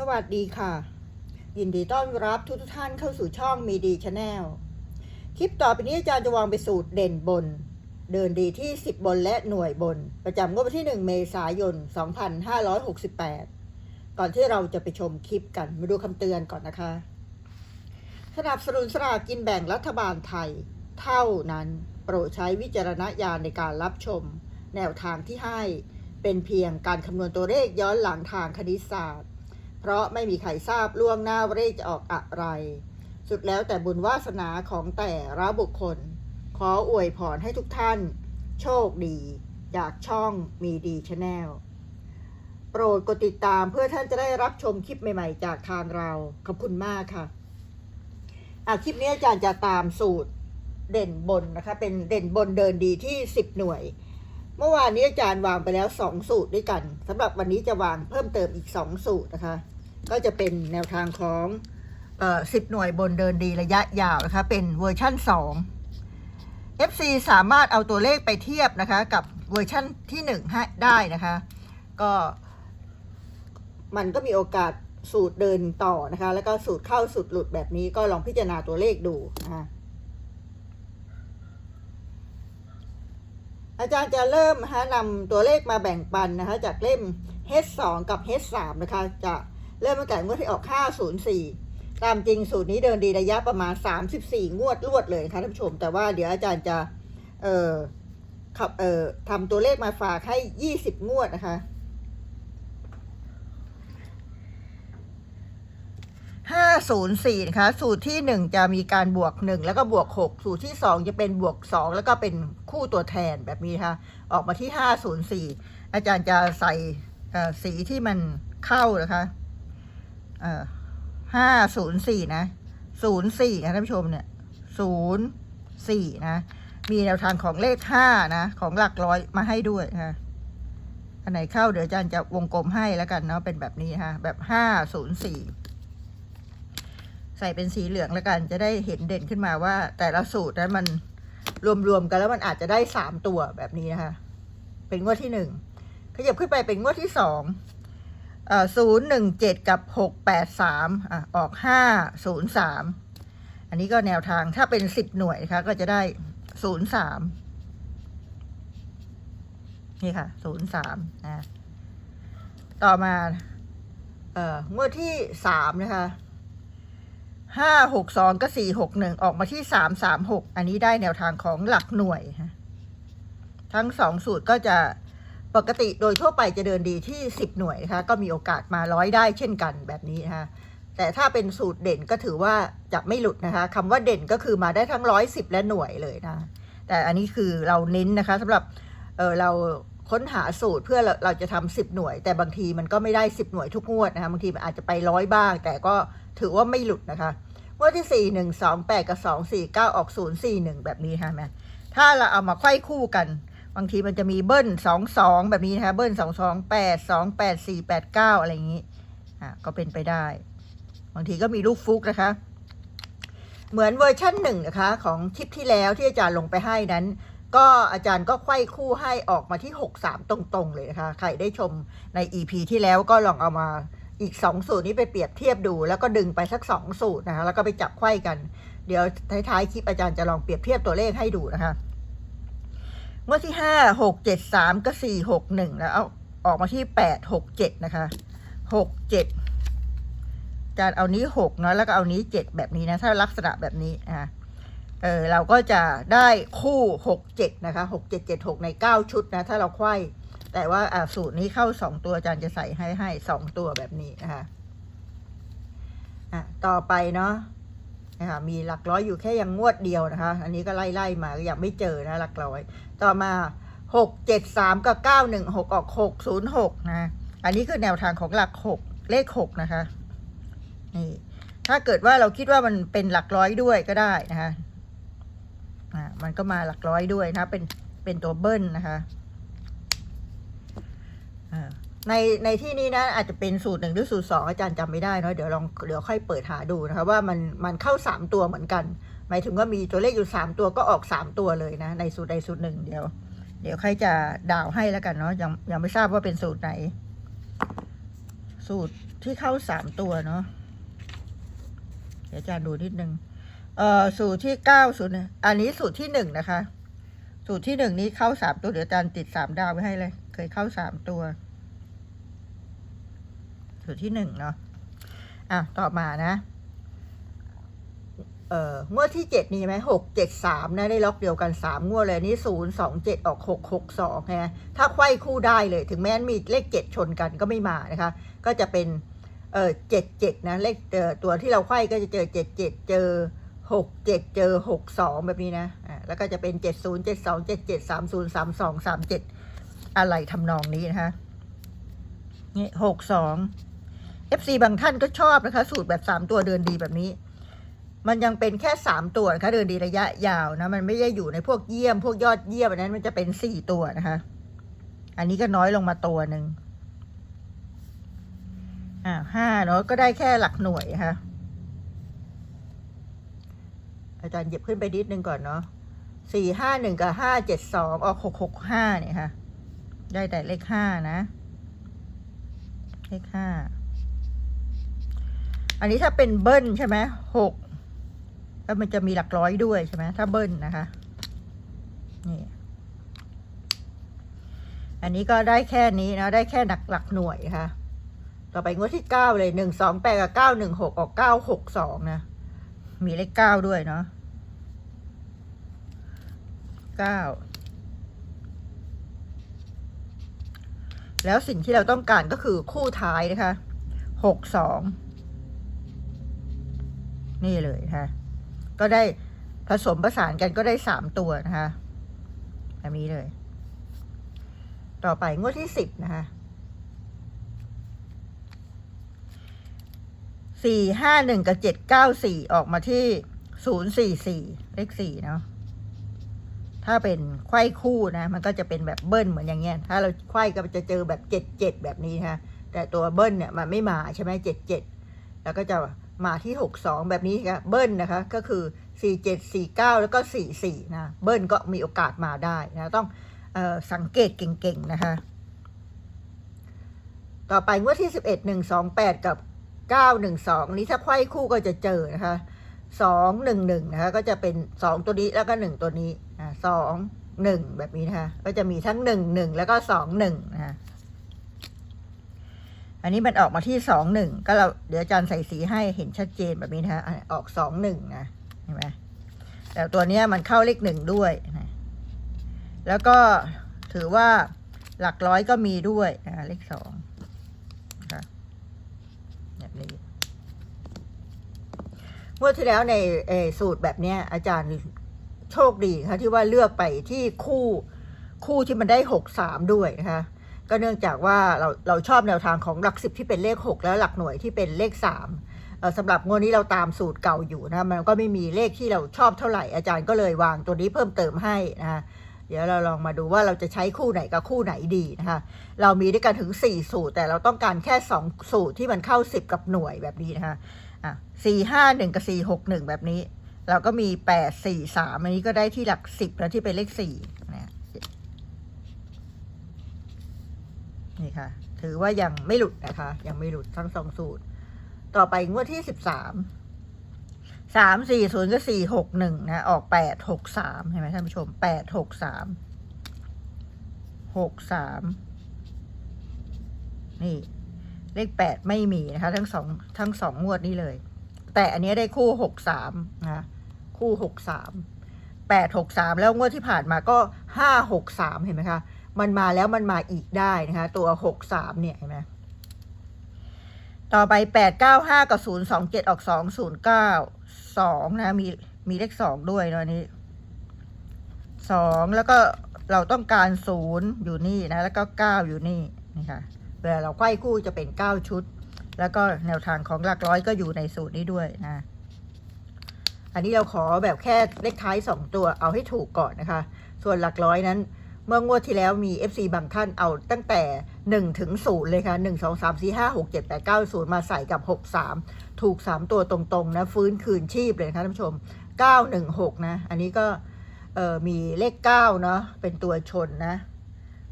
สวัสดีค่ะ ยินดีต้อนรับทุกท่านเข้าสู่ช่องมีดีชาแนลคลิปต่อไปนี้อาจารย์จะวางไปสูตรเด่นบน เดินดีที่ 10 บนและหน่วยบน ประจำงวดวันที่ 1 เมษายน 2568 ก่อนที่เราจะไปชมคลิปกันมาดูคำเตือนก่อนนะคะ สนับสนุนสลากกินแบ่งรัฐบาลไทย เท่านั้นโปรดใช้วิจารณญาณในการรับชม แนวทางที่ให้เป็นเพียงการคำนวณตัวเลขย้อนหลังทางคณิตศาสตร์ เพราะไม่มีใครทราบล่วงหน้าว่าเลขจะออกอะไร สุดแล้วแต่บุญวาสนาของแต่ละบุคคล ขออวยพรให้ทุกท่าน โชคดี จากช่องมีดีชาแนลโปรดกดติดตามเพื่อท่านจะได้รับชมคลิปใหม่ๆ จากทางเรา ขอบคุณมากค่ะอะคลิปนี้อาจารย์จะตามสูตรเด่นบนนะคะ เป็นเด่นบนเดินดีที่10หน่วย เมื่อวานนี้อาจารย์วางไปแล้ว2สูตรด้วยกันสำหรับวันนี้จะวางเพิ่มเติมอีก2สูตรนะคะ ก็จะเป็นแนวทางของเอ่อ10หน่วยบนเดินดีระยะยาวนะคะ เป็นเวอร์ชั่น 2 FC สามารถเอาตัวเลขไปเทียบนะคะ กับเวอร์ชั่นที่1ให้ได้นะคะ ก็มันก็มีโอกาสสูตรเดินต่อนะคะ แล้วก็สูตรเข้าสูตรหลุดแบบนี้ก็ลองพิจารณาตัวเลขดูนะคะอาจารย์จะเริ่มนะคะนำตัวเลขมาแบ่งปันนะคะ จากเล่ม H2 กับ H3 นะคะจะ เริ่มตั้งแต่งวดที่ออก 504 ตามจริงสูตรนี้เดินดีระยะประมาณ 34 งวดรวดเลยค่ะท่านผู้ชม แต่ว่าเดี๋ยวอาจารย์จะ เอ่อขับเอ่อทำตัวเลขมาฝากให้ 20 งวดนะคะห้าศูนย์สี่นะคะ สูตรที่หนึ่งจะมีการบวกหนึ่งแล้วก็บวกหกสูตรที่สองจะเป็นบวกสองแล้วก็เป็นคู่ตัวแทนแบบนี้นะคะออกมาที่ห้าศูนย์สี่อาจารย์จะใส่สีที่มันเข้านะคะ ห้าศูนย์สี่นะศูนย์สี่นะท่านผู้ชมเนี่ยศูนย์สี่นะ มีแนวทางของเลขห้านะ ของหลักร้อยมาให้ด้วยนะคะอันไหนเข้าเดี๋ยวอาจารย์จะวงกลมให้แล้วกันเนาะเป็นแบบนี้นะคะแบบห้าศูนย์สี่ใส่เป็นสีเหลืองแล้วกันจะได้เห็นเด่นขึ้นมาว่า แต่ละสูตรนั้นมันรวมๆกันแล้วมันอาจจะได้สามตัวแบบนี้นะคะเป็นงวดที่หนึ่งขยับขึ้นไปเป็นงวดที่สอง ศูนย์หนึ่งเจ็ดกับหกแปดสามอะออกห้าศูนย์สามอันนี้ก็แนวทางถ้าเป็นสิบหน่วยนะคะก็จะได้ศูนย์สามนี่ค่ะศูนย์สามนะต่อมา เอ่องวดที่สามนะคะห้าหกสองก็สี่หกหนึ่งออกมาที่สามสามหกอันนี้ได้แนวทางของหลักหน่วย ทั้งสองสูตรก็จะ ปกติโดยทั่วไปจะเดินดีที่สิบหน่วยนะคะก็มีโอกาสมาร้อยได้เช่นกันแบบนี้นะคะแต่ถ้าเป็นสูตรเด่นก็ถือว่าจะไม่หลุดนะคะคำว่าเด่นก็คือมาได้ทั้งร้อยสิบและหน่วยเลยนะ แต่อันนี้คือเราเน้นนะคะสำหรับเเราค้นหาสูตรเพื่อเราเราจะทำสิบหน่วย แต่บางทีมันก็ไม่ได้สิบหน่วยทุกงวดนะคะบางทีมันอาจจะไปร้อยบ้าง แต่ก็ถือว่าไม่หลุดนะคะงวดที่สี่หนึ่งสองแปดกับสองสี่เก้าออกศูนย์สี่หนึ่งแบบนี้ค่ะแม่ถ้าเราเอามาไขว้คู่กัน บางทีมันจะมีเบิ้ลสองสองแบบนี้นะคะ เบิ้ลสองสองแปดสองแปดสี่แปดเก้าอะไรอย่างนี้ อะก็เป็นไปได้ บางทีก็มีลูกฟุกนะคะ เหมือนเวอร์ชั่นหนึ่งนะคะ ของคลิปที่แล้วที่อาจารย์ลงไปให้นั้น ก็อาจารย์ก็ไขว้คู่ให้ออกมาที่หกสามตรงๆ เลยนะคะ ใครได้ชมใน EP ที่แล้วก็ลองเอามาอีกสองสูตรนี้ไปเปรียบเทียบดู แล้วก็ดึงไปสักสองสูตรนะคะ แล้วก็ไปจับไขว้กัน เดี๋ยวท้ายๆคลิปอาจารย์จะลองเปรียบเทียบตัวเลขให้ดูนะคะ งวดที่ห้าหกเจ็ดสามก็สี่หกหนึ่งแล้วเอาออกมาที่แปดหกเจ็ดนะคะหกเจ็ดจารย์เอานี้หกเนาะแล้วก็เอานี้เจ็ดแบบนี้นะ ถ้าลักษณะแบบนี้นะคะเออเราก็จะได้คู่หกเจ็ดนะคะหกเจ็ดเจ็ดหกในเก้าชุดนะ ถ้าเราไขว้แต่ว่าอ่าสูตรนี้เข้าสองตัวอาจารย์จะใส่ให้ให้สองตัวแบบนี้นะคะอะต่อไปเนาะ นะคะมีหลักร้อยอยู่แค่ยังงวดเดียวนะคะ อันนี้ก็ไล่ไล่มาก็ยังไม่เจอนะหลักร้อย ต่อมาหกเจ็ดสามกับเก้าหนึ่งหกออกหกศูนย์หกนะ อันนี้คือแนวทางของหลักหกเลขหกนะคะนี่ถ้าเกิดว่าเราคิดว่ามันเป็นหลักร้อยด้วยก็ได้นะคะอ่ามันก็มาหลักร้อยด้วยนะเป็นเป็นตัวเบิ้ลนะคะ ในในที่นี้นะอาจจะเป็นสูตรหนึ่งหรือสูตรสองอาจารย์จำไม่ได้เนาะเดี๋ยวลองเดี๋ยวค่อยเปิดหาดูนะคะว่ามันมันเข้าสามตัวเหมือนกัน หมายถึงว่ามีตัวเลขอยู่สามตัวก็ออกสามตัวเลยนะ ในสูตรใดสูตรหนึ่งเดี๋ยว เดี๋ยวใครจะดาวให้แล้วกันเนาะยังยังไม่ทราบว่าเป็นสูตรไหน สูตรที่เข้าสามตัวเนาะเดี๋ยวอาจารย์ดูนิดนึงเอ่อสูตรที่เก้าสูตรอันนี้สูตรที่หนึ่งนะคะ สูตรที่หนึ่งนี้เข้าสามตัวเดี๋ยวอาจารย์ติดสามดาวไว้ให้เลย เคยเข้าสามตัว สูตรที่หนึ่งเนาะอะต่อมานะ เอ่องวดที่เจ็ดนี่ไหมหกเจ็ดสามนะได้ล็อกเดียวกันสามงวดเลยนนี่ศูนย์สองเจ็ดออกหกหกสองนะถ้าไขว้คู่ได้เลย ถึงแม้นมีเลขเจ็ดชนกันก็ไม่มานะคะ ก็จะเป็นเออเจ็ดเจ็ดนะเลขเออตัวที่เราไขว้ก็จะเจอเจ็ดเจ็ดเจอหกเจ็ดเจอหกสองแบบนี้นะอ่าแล้วก็จะเป็นเจ็ดศูนย์เจ็ดสองเจ็ดเจ็ดสามศูนย์สามสองสามเจ็ดอะไรทำนองนี้นะคะนี่หกสอง FC บางท่านก็ชอบนะคะ สูตรแบบสามตัวเดินดีแบบนี้ มันยังเป็นแค่สามตัวนะคะ เดินดีระยะยาวนะ มันไม่ได้อยู่ในพวกเยี่ยม พวกยอดเยี่ยมอันนั้นมันจะเป็นสี่ตัวนะคะ อันนี้ก็น้อยลงมาตัวหนึ่งอ่าห้าเนาะก็ได้แค่หลักหน่วยค่ะอาจารย์หยิบขึ้นไปนิดนึงก่อนเนาะสี่ห้าหนึ่งกับห้าเจ็ดสองออกหกหกห้าเนี่ยค่ะ ได้แต่เลขห้านะ เลขห้า อันนี้ถ้าเป็นเบิ้ลใช่ไหมหกแล้วมันจะมีหลักร้อยด้วยใช่ไหมถ้าเบิ้ลนะคะ นี่ อันนี้ก็ได้แค่นี้นะ ได้แค่หลักหลักหน่วยค่ะ ต่อไปงวดที่เก้าเลยหนึ่งสองแปดกับเก้าหนึ่งหกออกเก้าหกสองนะ มีเลขเก้าด้วยเนาะเก้าแล้วสิ่งที่เราต้องการก็คือคู่ท้ายนะคะหกสอง นี่เลยนะคะก็ได้ผสมผสานกันก็ได้สามตัวนะคะแบบนี้เลย ต่อไปงวดที่สิบนะคะสี่ห้าหนึ่งกับเจ็ดเก้าสี่ออกมาที่ศูนย์สี่สี่เลขสี่เนาะถ้าเป็นไข้คู่นะ มันก็จะเป็นแบบเบิ้ลเหมือนอย่างเงี้ย ถ้าเราไข้ก็จะเจอแบบเจ็ดเจ็ดแบบนี้นะคะแต่ตัวเบิ้ลเนี่ยมันไม่มาใช่ไหมเจ็ดเจ็ดแล้วก็จะ มาที่หกสองแบบนี้ค่ะเบิ้ลนะคะก็คือสี่เจ็ดสี่เก้าแล้วก็สี่สี่นะ เบิ้ลก็มีโอกาสมาได้นะต้องออสังเกตเก่งๆ นะคะ ต่อไปงวดที่สิบเอ็ดหนึ่งสองแปดกับเก้าหนึ่งสองนี้ถ้าไขว้คู่ก็จะเจอนะคะสองหนึ่งหนึ่งนะคะก็จะเป็นสองตัวนี้แล้วก็หนึ่งตัวนี้สองหนึ่งแบบนี้นะคะก็จะมีทั้งหนึ่งหนึ่งแล้วก็สองหนึ่งนะคะ อันนี้มันออกมาที่สองหนึ่งก็เราเดี๋ยวอาจารย์ใส่สีให้เห็นชัดเจนแบบนี้นะออกสองหนึ่งนะเห็นไหมแต่ตัวเนี้ยมันเข้าเลขหนึ่งด้วยนะแล้วก็ถือว่าหลักร้อยก็มีด้วยนะเลขสองนะคะแบบนี้เมื่อที่แล้วในสูตรแบบเนี้ยอาจารย์โชคดีค่ะที่ว่าเลือกไปที่คู่คู่ที่มันได้หกสามด้วยนะคะ ก็เนื่องจากว่าเราเราชอบแนวทางของหลักสิบที่เป็นเลขหกแล้วหลักหน่วยที่เป็นเลขสามสำหรับงวดนี้เราตามสูตรเก่าอยู่นะ มันก็ไม่มีเลขที่เราชอบเท่าไหร่อาจารย์ก็เลยวางตัวนี้เพิ่มเติมให้นะคะเดี๋ยวเราลองมาดูว่าเราจะใช้คู่ไหนกับคู่ไหนดีนะคะ เรามีด้วยกันถึง 4 สูตร แต่เราต้องการแค่ 2 สูตรที่มันเข้า 10 กับหน่วยแบบนี้นะคะอะสี่ห้าหนึ่งกับสี่หกหนึ่งแบบนี้ เราก็มีแปดสี่สามอันนี้ก็ได้ที่หลักสิบแล้วที่เป็นเลขสี่นะ นี่ค่ะ ถือว่ายังไม่หลุดนะคะ ยังไม่หลุดทั้งสองสูตร ต่อไปงวดที่สิบสามสามสี่ศูนย์ก็สี่หกหนึ่งนะ ออกแปดหกสามเห็นไหมท่านผู้ชมแปดหกสามหกสามนี่เลขแปดไม่มีนะคะ ทั้งสองทั้งสองงวดนี้เลย แต่อันนี้ได้คู่หกสามนะคู่หกสามแปดหกสามแล้วงวดที่ผ่านมาก็ห้าหกสามเห็นไหมคะ มันมาแล้วมันมาอีกได้นะคะ ตัวหกสามเนี่ยเห็นไหมต่อไปแปดเก้าห้ากับศูนย์สองเจ็ดออกสองศูนย์เก้าสองนะ มีมีเลขสองด้วยเนาะอันนี้สองแล้วก็เราต้องการศูนย์อยู่นี่นะ แล้วก็เก้าอยู่นี่นี่ค่ะเวลาเราไขว้คู่จะเป็นเก้าชุด แล้วก็แนวทางของหลักร้อยก็อยู่ในสูตรนี้ด้วยนะ อันนี้เราขอแบบแค่เลขท้ายสองตัวเอาให้ถูกก่อนนะคะ ส่วนหลักร้อยนั้น เมื่องวดที่แล้วมี FC บางท่านเอาตั้งแต่ 1 ถึง 0 เลยค่ะ 1 2 3 4 5 6 7 8 9 0 มาใส่กับ 6 3 ถูก 3 ตัวตรงๆ นะ ฟื้นคืนชีพเลยนะคะท่านผู้ชม 916 นะ อันนี้ก็มีเลข 9 เนาะเป็นตัวชนนะ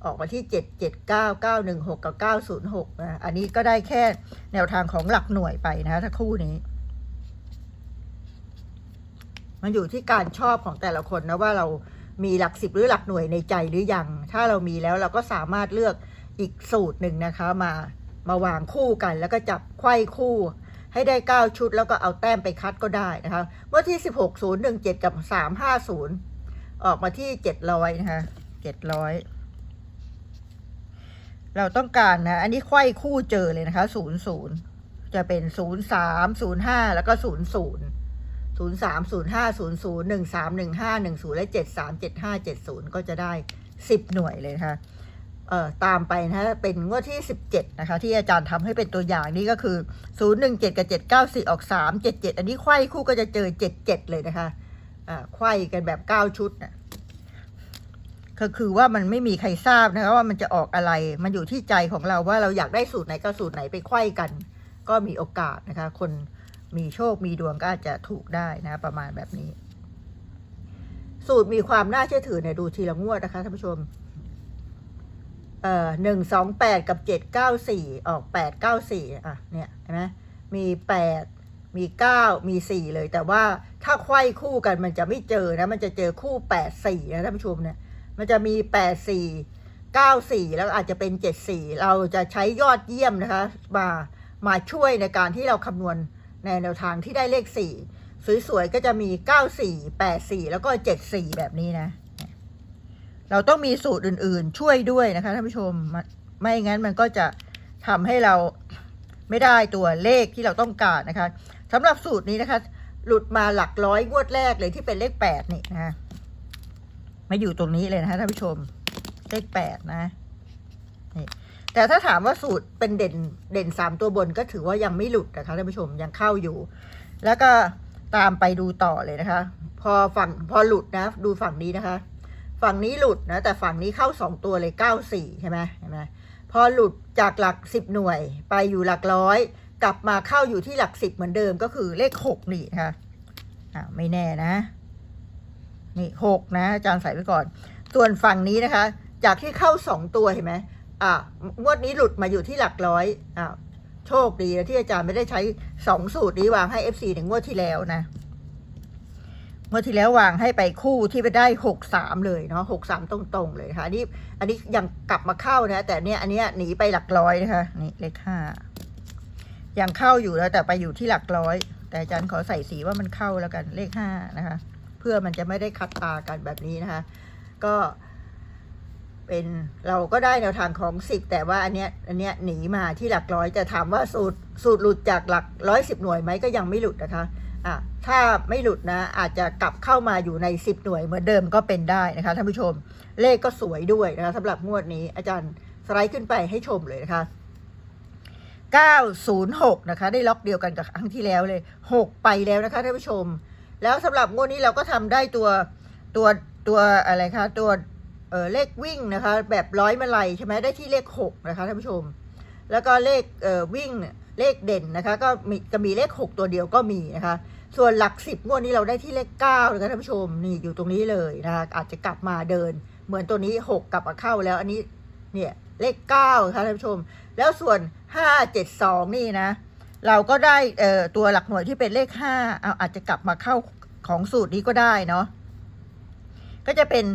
ออกมาที่เจ็ดเจ็ดเก้าเก้าหนึ่งหกกับเก้าศูนย์หกนะ อันนี้ก็ได้แค่แนวทางของหลักหน่วยไปนะถ้าคู่นี้มันอยู่ที่การชอบของแต่ละคนนะว่าเรา มีหลักสิบหรือหลักหน่วยในใจหรือยัง ถ้าเรามีแล้วเราก็สามารถเลือกอีกสูตรหนึ่งนะคะมามาวางคู่กันแล้วก็จับไขว้คู่ ให้ได้เก้าชุดแล้วก็เอาแต้มไปคัดก็ได้นะคะเมื่อที่สิบหกศูนย์หนึ่งเจ็ดกับสามห้าศูนย์ออกมาที่เจ็ดร้อยนะคะเจ็ดร้อยเราต้องการนะ อันนี้ไขว้คู่เจอเลยนะคะศูนย์ศูนย์จะเป็นศูนย์สามศูนย์ห้าแล้วก็ศูนย์ ศูนย์ศูนย์สามศูนย์ห้าศูนย์ศูนย์หนึ่งสามหนึ่งห้าหนึ่งศูนย์และเจ็ดสามเจ็ดห้าเจ็ดศูนย์ก็จะได้สิบหน่วยเลยนะคะเอ่อตามไปนะเป็นงวดที่สิบเจ็ดนะคะ ที่อาจารย์ทำให้เป็นตัวอย่างนี่ก็คือศูนย์หนึ่งเจ็ดกับเจ็ดเก้าสี่ออกสามเจ็ดเจ็ดอันนี้ไขว้คู่ก็จะเจอเจ็ดเลยนะคะอ่าไขว้กันแบบเก้าชุดนะก็คือว่ามันไม่มีใครทราบนะคะว่ามันจะออกอะไร มันอยู่ที่ใจของเราว่าเราอยากได้สูตรไหนก็สูตรไหนไปไขว้กัน ก็มีโอกาสนะคะ คน มีโชคมีดวงก็อาจจะถูกได้นะประมาณแบบนี้ สูตรมีความน่าเชื่อถือเนี่ยดูทีละงวดนะคะท่านผู้ชมเอ่อหนึ่งสองแปดกับเจ็ดเก้าสี่ออกแปดเก้าสี่อะเนี่ยเห็นไหมมีแปดมีเก้ามีสี่เลย แต่ว่าถ้าไขว้คู่กันมันจะไม่เจอนะมันจะเจอคู่แปดสี่นะท่านผู้ชมเนี่ยมันจะมีแปดสี่เก้าสี่แล้วอาจจะเป็นเจ็ดสี่เราจะใช้ยอดเยี่ยมนะคะมามาช่วยในการที่เราคำนวณ ในแนวทางที่ได้เลขสี่สวยๆก็จะมีเก้าสี่แปดสี่แล้วก็เจ็ดสี่แบบนี้นะ เราต้องมีสูตรอื่นๆ ช่วยด้วยนะคะท่านผู้ชมไม่งั้นมันก็จะทำให้เราไม่ได้ตัวเลขที่เราต้องการนะคะสำหรับสูตรนี้นะคะ หลุดมาหลักร้อยงวดแรกเลยที่เป็นเลขแปดนี่นะคะมาอยู่ตรงนี้เลยนะคะท่านผู้ชมเลขแปดนะนี่ แต่ถ้าถามว่าสูตรเป็นเด่นเด่นสามตัวบนก็ถือว่ายังไม่หลุดนะคะท่านผู้ชมยังเข้าอยู่ แล้วก็ตามไปดูต่อเลยนะคะ พอฝั่งพอหลุดนะ ดูฝั่งนี้นะคะ ฝั่งนี้หลุดนะแต่ฝั่งนี้เข้าสองตัวเลยเก้าสี่ใช่ไหมเห็นไหมพอหลุดจากหลักสิบหน่วย ไปอยู่หลักร้อย กลับมาเข้าอยู่ที่หลักสิบเหมือนเดิมก็คือเลขหกนี่นะคะอ่าไม่แน่นะนี่หกนะอาจารย์ใส่ไว้ก่อน ส่วนฝั่งนี้นะคะ จากที่เข้าสองตัวเห็นไหม อ่างวดนี้หลุดมาอยู่ที่หลักร้อยอ่าโชคดีนะที่อาจารย์ไม่ได้ใช้สองสูตรนี้วางให้ FC ในงวดที่แล้วนะงวดที่แล้ววางให้ไปคู่ที่ไปได้หกสามเลยเนาะหกสามตรงๆเลยค่ะนนี้อันนี้ยังกลับมาเข้านะ แต่เนี้ยอันเนี้ยหนีไปหลักร้อยนะคะนี่เลขห้ายังเข้าอยู่แล้วแต่ไปอยู่ที่หลักร้อย แต่อาจารย์ขอใส่สีว่ามันเข้าแล้วกันเลขห้านะคะ เพื่อมันจะไม่ได้คัดตากันแบบนี้นะคะ ก็ เป็นเราก็ได้แนวทางของสิบแต่ว่าอันเนี้ยอันเนี้ยหนีมาที่หลักร้อยแต่ถามว่าสูตรสูตรหลุดจากหลักร้อยสิบหน่วยไหมก็ยังไม่หลุดนะคะอะถ้าไม่หลุดนะอาจจะกลับเข้ามาอยู่ในสิบหน่วยเหมือนเดิมก็เป็นได้นะคะท่านผู้ชมเลขก็สวยด้วยนะคะสำหรับงวดนี้อาจารย์สไลด์ขึ้นไปให้ชมเลยนะคะ 906 นะคะ ได้ล็อกเดียวกันกับครั้งที่แล้วเลย 6 ไปแล้วนะคะท่านผู้ชม แล้วสำหรับงวดนี้เราก็ทำได้ตัวตัวตัวอะไรคะตัว เออเลขวิ่งนะคะ แบบร้อยมาลัยใช่ไหมได้ที่เลข6นะคะท่านผู้ชม แล้วก็เลขเออวิ่งเลขเด่นนะคะ ก็มีจะมีเลข6ตัวเดียวก็มีนะคะ ส่วนหลักสิบงวดนี้เราได้ที่เลข9นะคะท่านผู้ชมนี่อยู่ตรงนี้เลยนะคะอาจจะกลับมาเดิน เหมือนตัวนี้6กลับมาเข้าแล้วอันนี้เนี่ยเลข9ค่ะท่านผู้ชม แล้วส่วน572นี่นะเราก็ได้เอ่อตัวหลักหน่วยที่เป็นเลข5เอาอาจจะกลับมาเข้าของสูตรนี้ก็ได้เนาะก็จะเป็น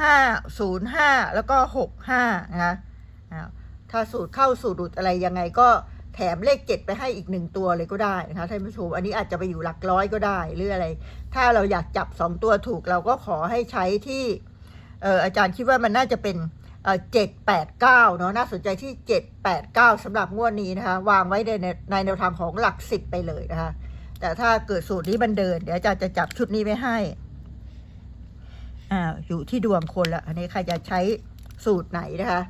9 5 0 5แล้วก็6 5นะคะอ้าวถ้าสูตรเข้าสูตรหลุดอะไรยังไงก็แถมเลข7ไปให้อีกหนึ่งตัวเลยก็ได้นะคะท่านผู้ชมอันนี้อาจจะไปอยู่หลักร้อยก็ได้หรืออะไร ถ้าเราอยากจับ2ตัวถูกเราก็ขอให้ใช้ที่ออาจารย์คิดว่ามันน่าจะเป็นเจ็ดแปดเก้าเนาะน่าสนใจที่เจ็ดแปดเก้าสำหรับงวดนี้นะคะ วางไว้ในในในแนวทางของหลักสิบไปเลยนะคะ แต่ถ้าเกิดสูตรนี้มันเดิน เดี๋ยวอาจารย์จะจับชุดนี้ไว้ให้ อ่าอยู่ที่ดวงคนละอันนี้ใครจะใช้สูตรไหนนะคะ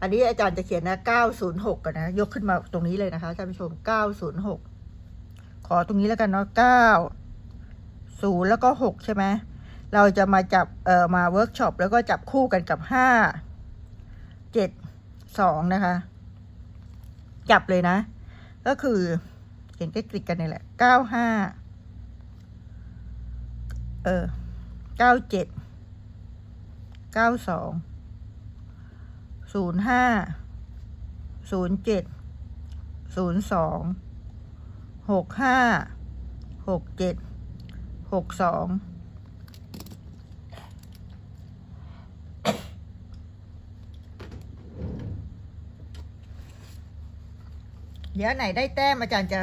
อันนี้อาจารย์จะเขียนนะเก้าศูนย์หกกันนะ ยกขึ้นมาตรงนี้เลยนะคะท่านผู้ชมเก้าศูนย์หกขอตรงนี้แล้วกันเนาะเก้าศูนย์แล้วก็หกใช่ไหมเราจะมาจับ เอ่อ มาเวิร์กช็อปแล้วก็จับคู่กันกับห้าเจ็ดสองนะคะ จับเลยนะ ก็คือเขียนใกล้ๆกันนี่แหละเก้าห้าเออเก้า เก้าสองศูนย์ห้าศูนย์เจ็ดศูนย์สองหกห้าหกเจ็ดหกสองเดี๋ยวอันไหนได้แต้มอาจารย์จะ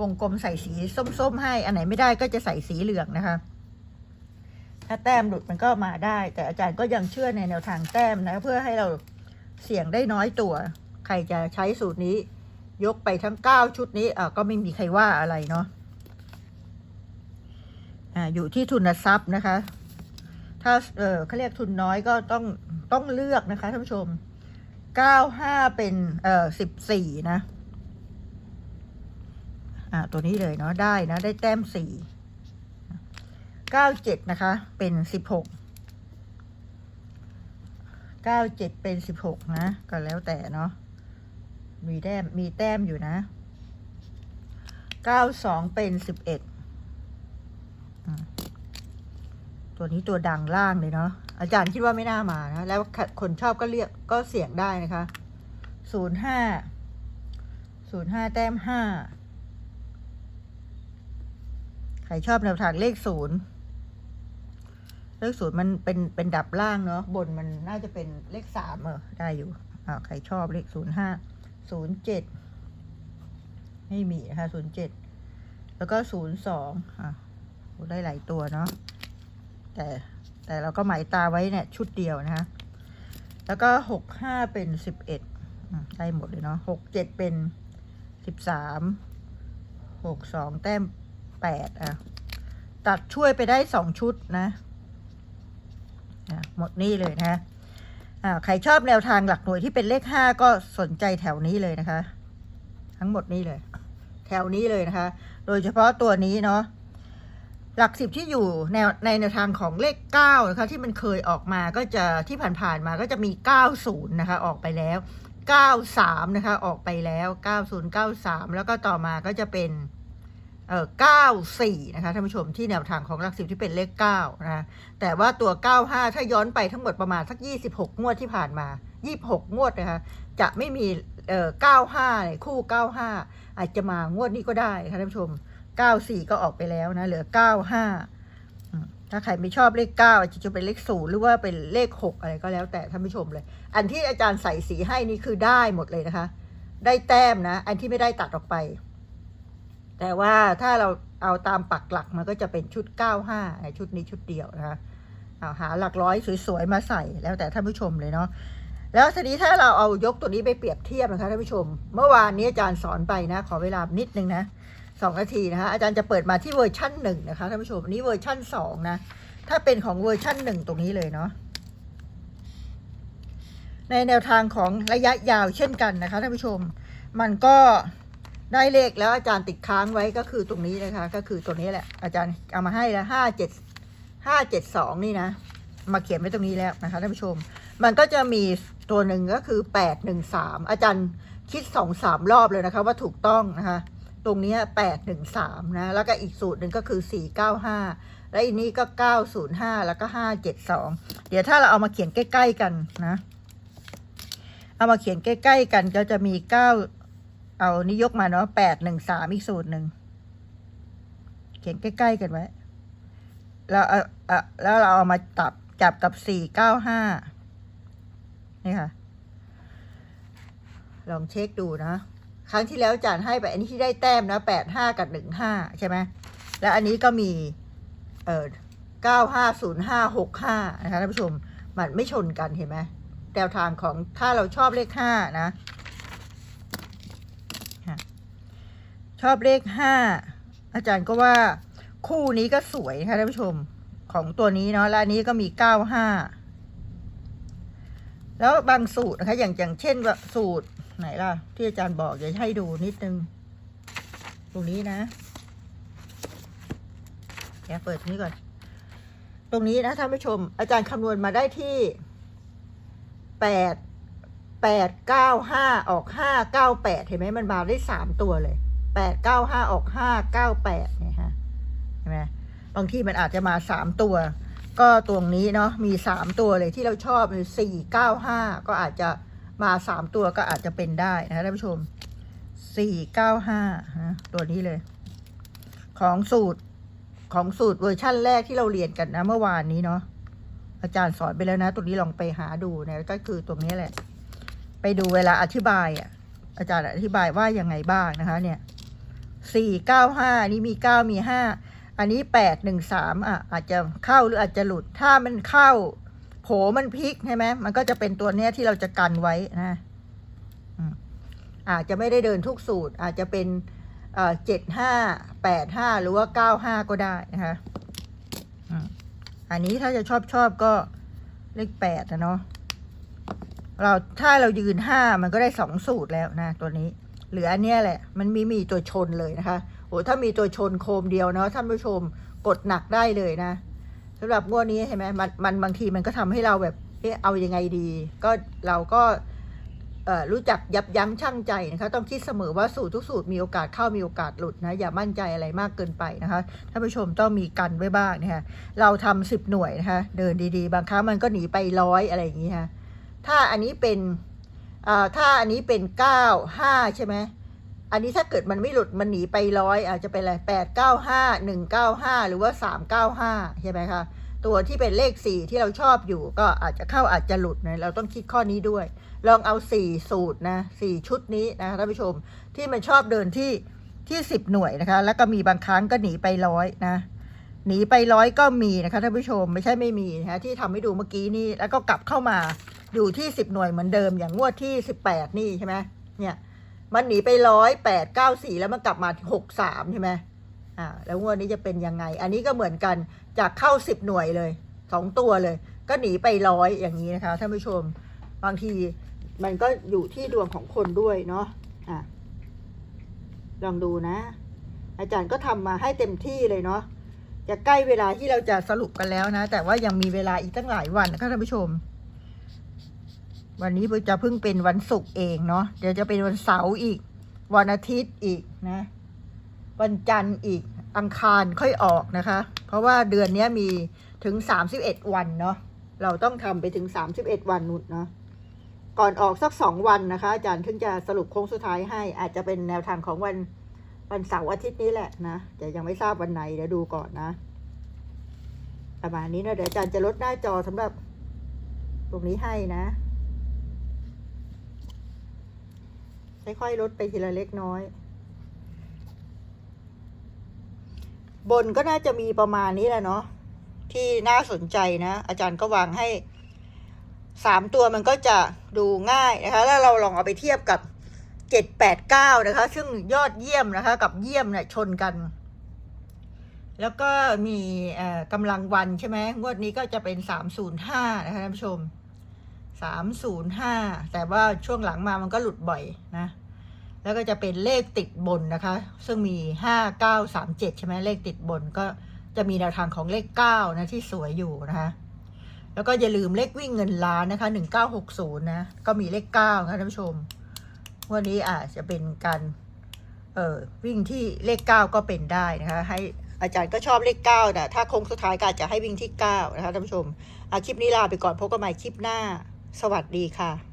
วงกลมใส่สีส้มๆให้ อันไหนไม่ได้ก็จะใส่สีเหลืองนะคะ ถ้าแต้มหลุดมันก็มาได้ แต่อาจารย์ก็ยังเชื่อในแนวทางแต้มนะ เพื่อให้เราเสี่ยงได้น้อยตัว ใครจะใช้สูตรนี้ ยกไปทั้งเก้าชุดนี้อะก็ไม่มีใครว่าอะไรเนาะอ่าอยู่ที่ทุนทรัพย์นะคะ ถ้าเออเขาเรียกทุนน้อยก็ต้องต้องเลือกนะคะท่านผู้ชมเก้าห้าเป็นเอ่อสิบสี่นะ อ่าตัวนี้เลยเนาะได้นะ ได้แต้มสี่ เก้าเจ็ดนะคะ เป็นสิบหกเก้าเจ็ดเป็นสิบหกนะ ก็แล้วแต่เนาะมีแต้มมีแต้มอยู่นะเก้าสองเป็นสิบเอ็ดตัวนี้ตัวดังล่างเลยเนาะอาจารย์คิดว่าไม่น่ามานะ แล้วคนชอบก็เรียกก็เสี่ยงได้นะคะศูนย์ห้าศูนย์ห้าแต้มห้าใครชอบแนวทางเลขศูนย์ เลขศูนย์มันเป็นเป็นดับล่างเนาะบนมันน่าจะเป็นเลขสามเออได้อยู่อ่าใครชอบเลขศูนย์ห้าศูนย์เจ็ดไม่มีนะคะศูนย์เจ็ดแล้วก็ศูนย์สองอะได้หลายตัวเนาะแต่แต่เราก็หมายตาไว้เนี่ยชุดเดียวนะคะแล้วก็หกห้าเป็นสิบเอ็ดได้หมดเลยเนาะหกเจ็ดเป็นสิบสามหกสองแต้มแปดอะตัดช่วยไปได้สองชุดนะ หมดนี่เลยนะอ่าใครชอบแนวทางหลักหน่วยที่เป็นเลขห้าก็สนใจแถวนี้เลยนะคะ ทั้งหมดนี้เลย แถวนี้เลยนะคะ โดยเฉพาะตัวนี้เนาะหลักสิบที่อยู่แนวในแนวทางของเลขเก้านะคะที่มันเคยออกมาก็จะที่ผ่านๆมาก็จะมีเก้าศูนย์นะคะ ออกไปแล้วเก้าสามนะคะ ออกไปแล้วเก้าศูนย์เก้าสามแล้วก็ต่อมาก็จะเป็น เอ่อเก้าสี่นะคะท่านผู้ชมที่แนวทางของหลักสิบที่เป็นเลขเก้านะแต่ว่าตัวเก้าห้าถ้าย้อนไปทั้งหมดประมาณสักยี่สิบหกงวดที่ผ่านมายี่บหกงวดนะคะจะไม่มีเอ่อเก้าห้าคู่เก้าห้าอาจจะมางวดนี้ก็ได้ะคะท่านผู้ชมเก้าสี่ก็ออกไปแล้วนะเหลือเก้าห้าถ้าใครไม่ชอบเลขเก้าอาจจะเป็นเลขศูนย์หรือว่าเป็นเลขหกอะไรก็แล้วแต่ท่านผู้ชมเลย อันที่อาจารย์ใส่สีให้นี่คือได้หมดเลยนะคะ ได้แต้มนะ อันที่ไม่ได้ตัดออกไป แต่ว่าถ้าเราเอาตามปักหลักมันก็จะเป็นชุด 95ในชุดนี้ชุดเดียวนะคะเอาหาหลักร้อยสวยๆมาใส่แล้วแต่ท่านผู้ชมเลยเนาะแล้วทีนี้ถ้าเราเอายกตัวนี้ไปเปรียบเทียบนะคะท่านผู้ชม เมื่อวานนี้อาจารย์สอนไปนะ ขอเวลานิดนึงนะสองนาทีนะคะอาจารย์จะเปิดมาที่เวอร์ชั่นหนึ่งนะคะท่านผู้ชมนนี้เวอร์ชั่นสองนะถ้าเป็นของเวอร์ชั่นหนึ่งตรงนี้เลยเนาะในแนวทางของระยะยาวเช่นกันนะคะท่านผู้ชม มันก็ ได้เลขแล้วอาจารย์ติดค้างไว้ก็คือตรงนี้นะคะ ก็คือตัวนี้แหละ อาจารย์เอามาให้แล้วห้าเจ็ดห้าเจ็ดสองนี่นะ มาเขียนไว้ตรงนี้แล้วนะคะท่านผู้ชม มันก็จะมีตัวหนึ่งก็คือแปดหนึ่งสามอาจารย์คิดสองสามรอบเลยนะคะว่าถูกต้องนะคะ ตรงนี้แปดหนึ่งสามนะ แล้วก็อีกสูตรหนึ่งก็คือสี่เก้าห้าและอีกนี้ก็เก้าศูนย์ห้าแล้วก็ห้าเจ็ดสองเดี๋ยวถ้าเราเอามาเขียนใกล้ ๆ กันนะ เอามาเขียนใกล้ ๆ กันก็จะมีเก้า เอานี่ยกมาเนาะแปดหนึ่งสามอีกสูตรหนึ่ง เขียนใกล้ๆกันไว้ แล้วเอาเอแล้วเราเอามาจับจับกับสี่เก้าห้านี่ค่ะ ลองเช็คดูนะ ครั้งที่แล้วจารย์ให้ไป อันนี้ที่ได้แต้มนะแปดห้ากับหนึ่งห้าใช่ไหม แล้วอันนี้ก็มี เออเก้าห้าศูนย์ห้าหกห้านะคะท่านผู้ชม มันไม่ชนกันเห็นไหมแนวทางของถ้าเราชอบเลขห้านะ ชอบเลขห้าอาจารย์ก็ว่าคู่นี้ก็สวยค่ะท่านผู้ชมของตัวนี้เนาะและนี้ก็มีเก้าห้าแล้วบางสูตรนะคะ อย่างอย่างเช่นว่าสูตรไหนล่ะ ที่อาจารย์บอกเดี๋ยวให้ดูนิดนึง ตรงนี้นะแกเปิดนี้ก่อน ตรงนี้นะท่านผู้ชม อาจารย์คำนวณมาได้ที่แปดแปดเก้าห้าออกห้าเก้าแปดเห็นไหมมันมาได้สามตัวเลย แปดเก้าห้าออกห้าเก้าแปดเนี่ยฮะเห็นไหมบางที่มันอาจจะมาสามตัว ก็ตรงนี้เนาะมีสามตัวเลยที่เราชอบเลยสี่เก้าห้าก็อาจจะมาสามตัวก็อาจจะเป็นได้นะคะท่านผู้ชมสี่เก้าห้านะตัวนี้เลย ของสูตรของสูตรเวอร์ชั่นแรกที่เราเรียนกันนะเมื่อวานนี้เนาะอาจารย์สอนไปแล้วนะ ตัวนี้ลองไปหาดูนะก็คือตรงนี้แหละ ไปดูเวลาอธิบายอะ อาจารย์อธิบายว่ายังไงบ้างนะคะ เนี่ย สี่เก้าห้านี่มีเก้ามีห้าอันนี้แปดหนึ่งสามอะอาจจะเข้าหรืออาจจะหลุด ถ้ามันเข้าโผมันพลิกใช่ไหมมันก็จะเป็นตัวเนี้ยที่เราจะกันไว้นะอาจจะไม่ได้เดินทุกสูตร อาจจะเป็นเจ็ดห้าแปดห้าหรือว่าเก้าห้าก็ได้นะคะอันนี้ถ้าจะชอบชอบก็เลขแปดนะเนาะเราถ้าเรายืนห้ามันก็ได้สองสูตรแล้วนะตัวนี้ เหลืออันเนี้ยแหละ มันมีมีตัวชนเลยนะคะโอ้ถ้ามีตัวชนโคมเดียวเนาะท่านผู้ชมกดหนักได้เลยนะสำหรับงวดนี้ใช่ไหมมันมันบางทีมันก็ทำให้เราแบบเอ๊ะเอายังไงดี ก็เราก็เอ่อรู้จักยับยั้งชั่งใจนะคะ ต้องคิดเสมอว่าสูตรทุกสูตรมีโอกาสเข้ามีโอกาสหลุดนะ อย่ามั่นใจอะไรมากเกินไปนะคะท่านผู้ชมต้องมีกันไว้บ้างนะคะเราทำสิบหน่วยนะคะ เดินดีๆ บางครั้งมันก็หนีไปร้อยอะไรอย่างนี้ค่ะถ้าอันนี้เป็น ถ้าอันนี้เป็นเก้าห้าใช่ไหมอันนี้ถ้าเกิดมันไม่หลุดมันหนีไปร้อยอาจจะเป็นอะไรแปดเก้าห้าหนึ่งเก้าห้าหรือว่าสามเก้าห้าใช่ไหมคะตัวที่เป็นเลขสี่ที่เราชอบอยู่ก็อาจจะเข้าอาจจะหลุดนะเราต้องคิดข้อนี้ด้วย ลองเอาสี่สูตรนะสี่ชุดนี้นะคะท่านผู้ชมที่มันชอบเดินที่ที่สิบหน่วยนะคะ แล้วก็มีบางครั้งก็หนีไปร้อยนะหนีไปร้อยก็มีนะคะท่านผู้ชมไม่ใช่ไม่มีนะคะที่ทำให้ดูเมื่อกี้นี่แล้วก็กลับเข้ามา อยู่ที่สิบหน่วยเหมือนเดิมอย่างงวดที่สิบแปดนี่ใช่ไหมเนี่ย มันหนีไปร้อยแปดเก้าสี่แล้วมันกลับมาหกสามใช่ไหมอ่าแล้วงวดนี้จะเป็นยังไง อันนี้ก็เหมือนกันจากเข้าสิบหน่วยเลยสองตัวเลย ก็หนีไปร้อยอย่างนี้นะคะท่านผู้ชมบางทีมันก็อยู่ที่ดวงของคนด้วยเนาะอะลองดูนะ อาจารย์ก็ทำมาให้เต็มที่เลยเนาะจะใกล้เวลาที่เราจะสรุปกันแล้วนะ แต่ว่ายังมีเวลาอีกตั้งหลายวันนะคะท่านผู้ชม วันนี้จะเพิ่งเป็นวันศุกร์เองเนาะเดี๋ยวจะเป็นวันเสาร์อีก วันอาทิตย์อีกนะ วันจันทร์อีกอังคารค่อยออกนะคะ เพราะว่าเดือนนี้มีถึงสามสิบเอ็ดวันเนาะเราต้องทำไปถึงสามสิบเอ็ดวันนุ่นเนาะก่อนออกสักสองวันนะคะ อาจารย์ถึงจะสรุปโค้งสุดท้ายให้ อาจจะเป็นแนวทางของวันวันเสาร์อาทิตย์นี้แหละนะแต่ยังไม่ทราบวันไหนเดี๋ยวดูก่อนนะ ประมาณนี้นะเดี๋ยวอาจารย์จะลดหน้าจอสำหรับตรงนี้ให้นะ ค่อยๆลดไปทีละเล็กน้อย บนก็น่าจะมีประมาณนี้แหละเนาะที่น่าสนใจนะ อาจารย์ก็วางให้สามตัวมันก็จะดูง่ายนะคะ แล้วเราลองเอาไปเทียบกับเจ็ดแปดเก้านะคะ ซึ่งยอดเยี่ยมนะคะ กับเยี่ยมเนี่ยชนกัน แล้วก็มีกำลังวันใช่ไหมงวดนี้ก็จะเป็นสามศูนย์ห้านะคะท่านผู้ชม สามศูนย์ห้าแต่ว่าช่วงหลังมามันก็หลุดบ่อยนะ แล้วก็จะเป็นเลขติดบนนะคะ ซึ่งมีห้าเก้าสามเจ็ดใช่ไหมเลขติดบนก็จะมีแนวทางของเลขเก้านะที่สวยอยู่นะคะ แล้วก็อย่าลืมเลขวิ่งเงินล้านนะคะหนึ่งเก้าหกศูนย์นะ ก็มีเลขเก้านะท่านผู้ชม วันนี้อาจจะเป็นการเอ่อวิ่งที่เลขเก้าก็เป็นได้นะคะ ให้อาจารย์ก็ชอบเลขเก้าแต่ถ้าโค้งสุดท้ายก็อาจจะให้วิ่งที่เก้านะคะท่านผู้ชมอาคลิปนี้ลาไปก่อนพบกันใหม่คลิปหน้า สวัสดีค่ะ